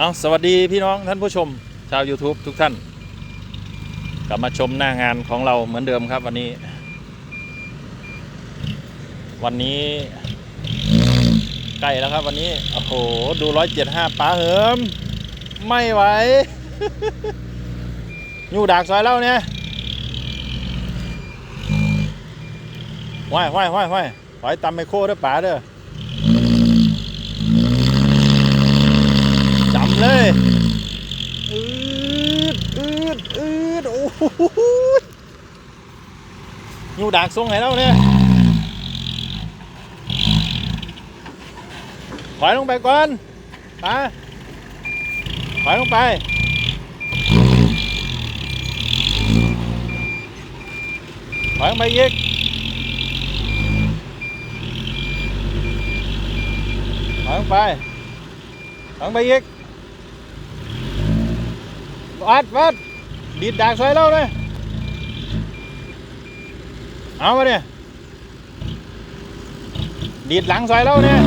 เอาสวัสดีพี่น้องท่านผู้ชมชาว YouTube ทุกท่าน กลับมาชมหน้างานของเราเหมือนเดิมครับวันนี้ วันนี้ใกล้แล้วครับวันนี้ โอ้โห ดูร้อยเจ็ดห้าป้าเหิม ไม่ไหวอยู่ดากซอยเล่าเนี่ยว่ายว่ายว่ายว่ายถอยตำไมโครเด้อป๋าเด้อจำ เลยอืดอืดอืดโอ้โหอยู่ดากทรงไหนเล่าเนี่ยถอยลงไปก่อนป๋าถอยลงไปถอยลงไปอีกถอยลงไปถอยลงไปอีก วัดวัดดีดดากซอยเล่าเลยเอามาเนี่ยดีดหลังซอยเล่าเนี่ย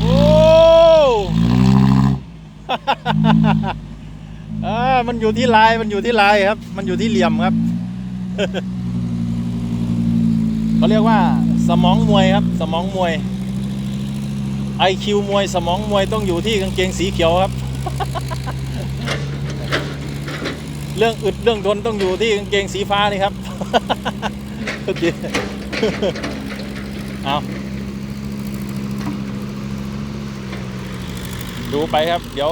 โอ้อ่ามันอยู่ที่ลายมันอยู่ที่ลายครับ มันอยู่ที่เหลี่ยมครับเขาเรียกว่าสมองมวยครับ สมองมวย IQ มวยสมองมวยต้องอยู่ที่กางเกงสีเขียวครับ เรื่องอึดเรื่องทนต้องอยู่ที่กางเกงสีฟ้านี่ครับโอเคเอาดูไปครับ เดี๋ยว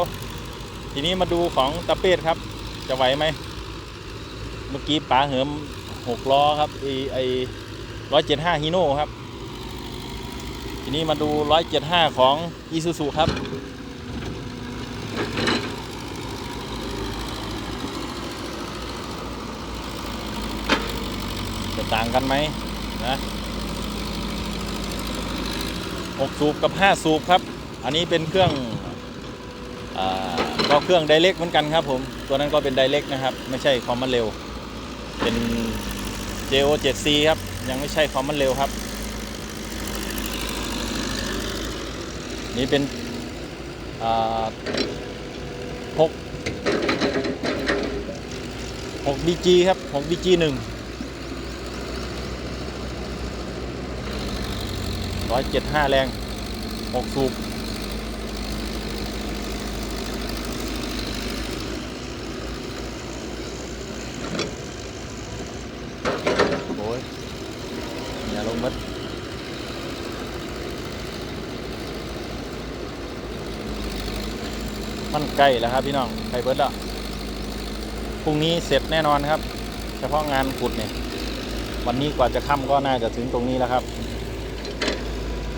ทีนี้มาดูของตะเปดครับ จะไหวไหม เมื่อกี้ป๋าเหิมหกล้อครับไอไอร้อยเจ็ดห้าฮีโน่ครับ ทีนี้มาดูร้อยเจ็ดห้าของอีซูซูครับ จะต่างกันไหมนะหกสูบกับห้าสูบครับ อันนี้เป็นเครื่องอก็เครื่องไดเ c กเหมือนกันครับผม ตัวนั้นก็เป็นไดเ c กนะครับ ไม่ใช่ความมันเร็ว เป็น JO 7C ครับ ยังไม่ใช่ความมันเร็วครับ นี่เป็นหกหกบีจีครับหกบีจีหนึ่งร้อยเจ็ดห้าแรงหกสูบโอ้ยอย่าลงมัด มันใกล้แล้วครับพี่น้องใกล้เบิดแล้วพรุ่งนี้เสร็จแน่นอนครับ เฉพาะงานขุดเนี่ยวันนี้กว่าจะค่ำก็น่าจะถึงตรงนี้แล้วครับ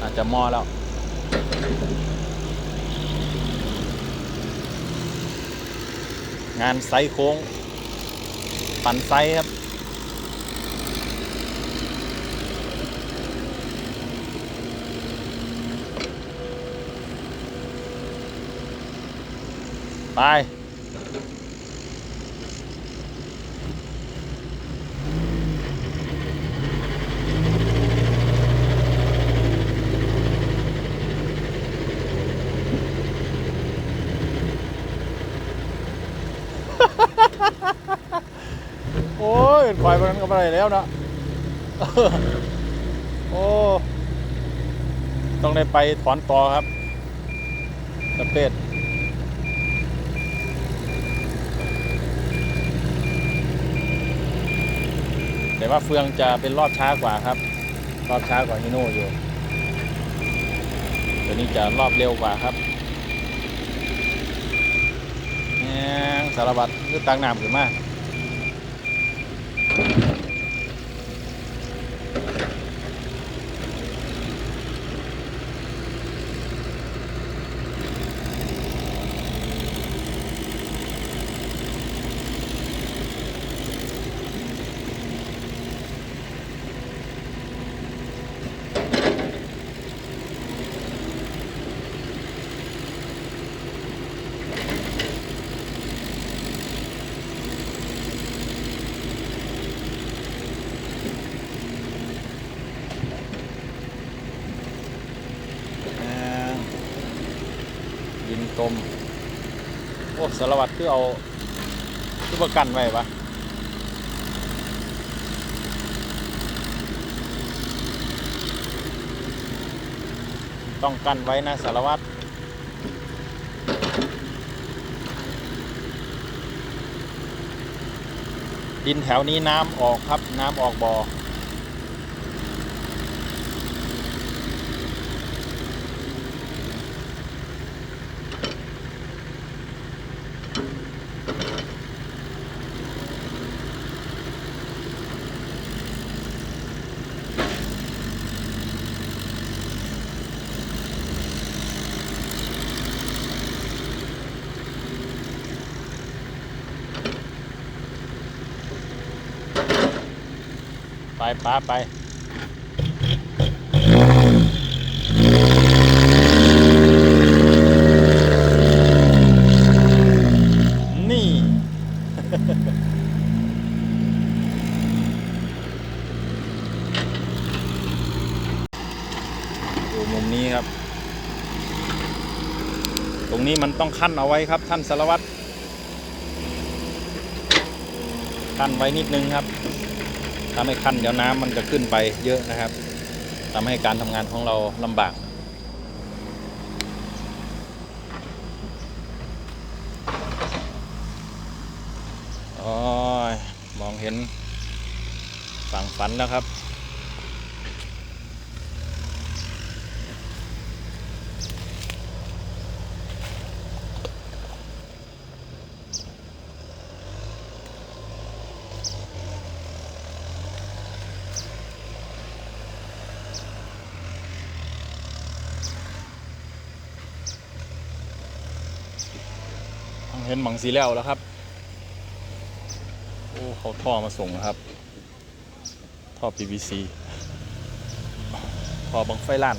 อาจจะมอแล้วงานไซโค้ง ปั่นไซครับ ไปโอ้ยเปล่อยมันก็ไปแล้วนะโอ้ ต้องได้ไปถอนต่อครับตะเป็ด แต่ว่าเฟืองจะเป็นรอบช้ากว่าครับ รอบช้ากว่าฮิโน่อยู่ ตัวนี้จะรอบเร็วกว่าครับแงสารบัตรคือตังน้ำขึ้นมา ม โอ้สารวัตรคือเอาคือประกันไว้ปะต้องกันไว้นะสารวัตรดินแถวนี้น้ำออกครับน้ำออกบ่อ ไปป้าไปนี่ ดูมุมนี้ครับ ตรงนี้มันต้องขั้นเอาไว้ครับท่านสารวัตรขั้นไว้นิดนึงครับ ถ้าไม่ขั้นเดี๋ยวน้ำมันจะขึ้นไปเยอะนะครับทำให้การทำงานของเราลำบาก โอ้ยมองเห็นฝั่งฝันแล้วครับ เห็นหมังสีแล้วแล้วครับ โอ้เขาท่อมาส่งนะครับ ท่อ PVC ท่อบังไฟลั่น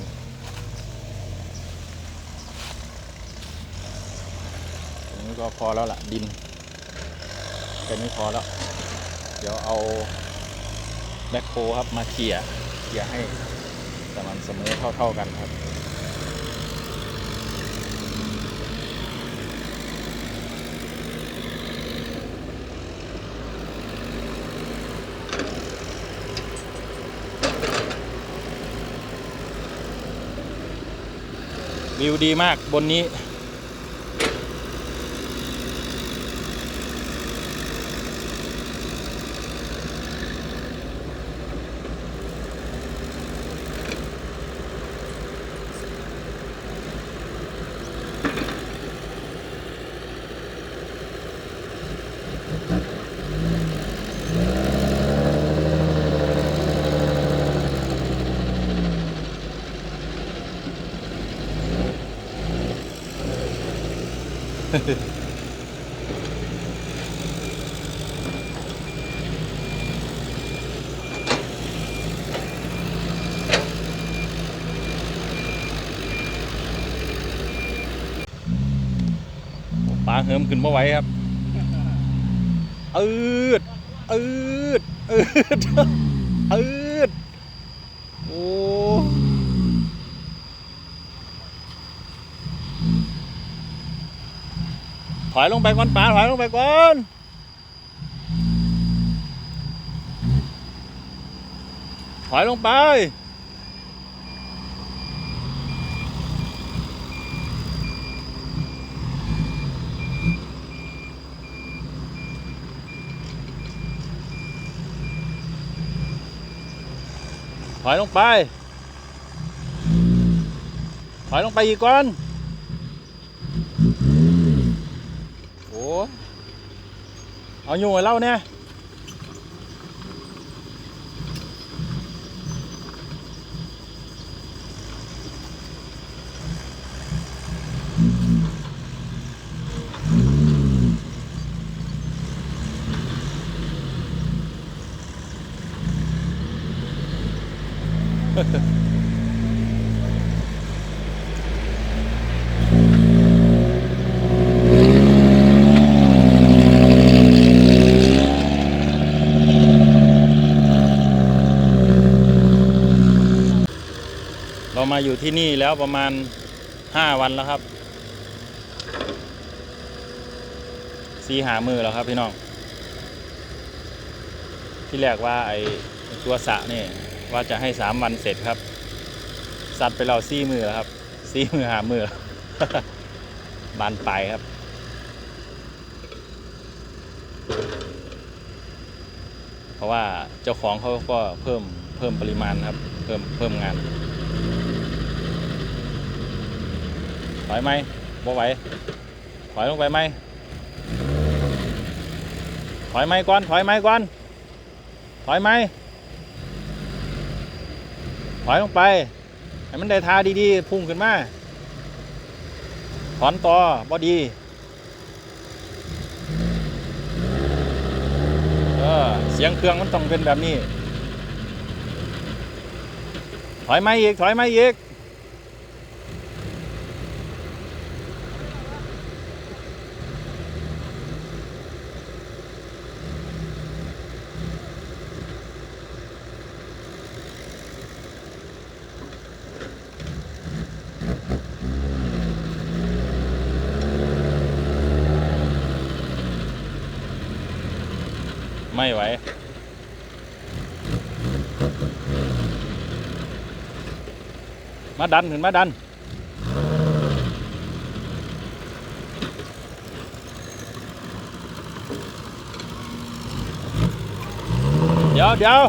ตรงนี้ก็พอแล้วล่ะ ดินแค่นี้พอแล้ว เดี๋ยวเอาแบ็คโฮครับมาเขี่ยเขี่ยให้สม่ำเสมอเท่า ๆกันครับ วิวดีมากบนนี้ ปลาเหิมขึ้นมาไหว้ครับอืดอืดอืดอืด โอ้ ถอยลงไปก่อนปลาถอยลงไปก่อนถอยลงไป ถอยลงไป ถอยลงไปอีกก่อน โอ้เอาอยู่ใเรามาอยู่ที่นี่แล้วประมาณ5วันแล้วครับสีหามือแล้วครับพี่น้อง ที่แรกว่าไอ้ตัวสะนี่ว่าจะให้สามวันเสร็จครับ สัตว์ไปเราซี่มือแล้วครับ ซี่มือหามือบานปลายครับ เพราะว่าเจ้าของเขาก็เพิ่มเพิ่มปริมาณครับ เพิ่มเพิ่มงาน ถ อยไหมบ่ไหวถอยลงไปไหมถอยไหมก่อน ถอยไหมก่อน ถอยไหมถอยลงไป ให้มันได้ทาดีๆ พุ่งขึ้นมา ถอนต่อบอดี เออ เสียงเครื่องมันต้องเป็นแบบนี้ ถอยไหมอีก ถอยไหมอีก ไม่ไหวมาดันขึ้นมาดัน เดี๋ยวเดี๋ยว